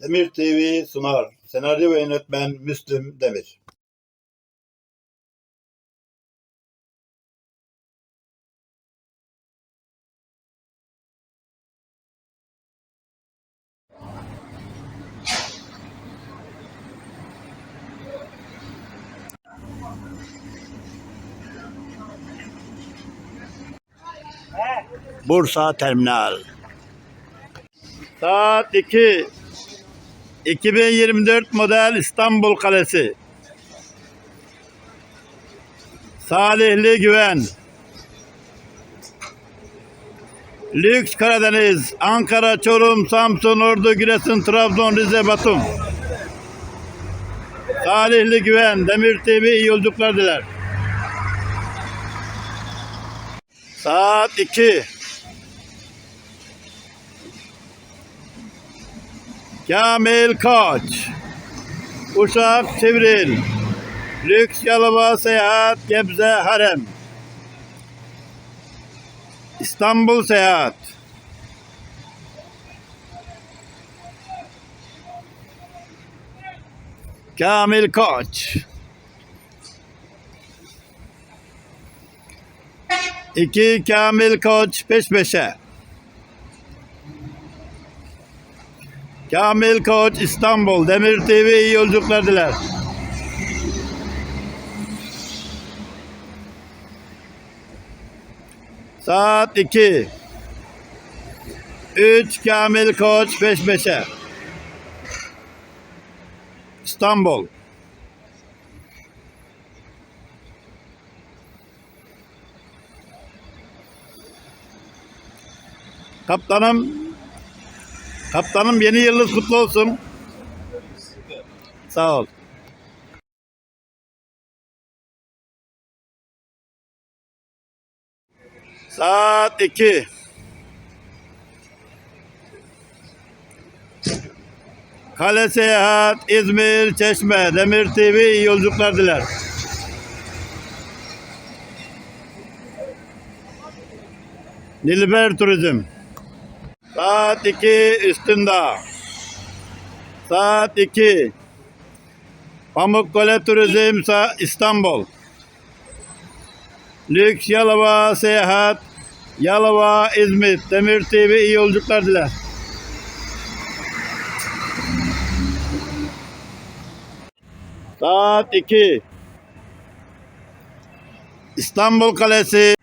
Demir TV sunar. Senaryo ve yönetmen Müslüm Demir. Bursa Terminal. Saat 2. 2024 model İstanbul Kalesi. Salihli Güven. Lüks Karadeniz, Ankara, Çorum, Samsun, Ordu, Giresun, Trabzon, Rize, Batum. Salihli Güven, Demir TV iyi yolculuklar diler. Saat 2. Kamil Koç. Uşak Sivril. Lüks Yalova Seyahat Gebze Harem. İstanbul Seyahat. Kamil Koç. İki Kamil Koç peş peşe. Kamil Koç İstanbul Demir TV iyi yolculuklar diler. Saat 2. 3 Kamil Koç peş peşe. İstanbul. Kaptanım Kaptanım yeni yılınız kutlu olsun. Sağ ol. Saat 2. Kale Seyahat, İzmir, Çeşme, Demir TV iyi yolculuklar diler. Nilüfer Turizm. Saat 2 üstünde. Saat 2. Pamukkale Turizm İstanbul. Lüks Yalova Seyahat. Yalova İzmit. Demir TV iyi yolculuklar diler. Saat 2. İstanbul Kalesi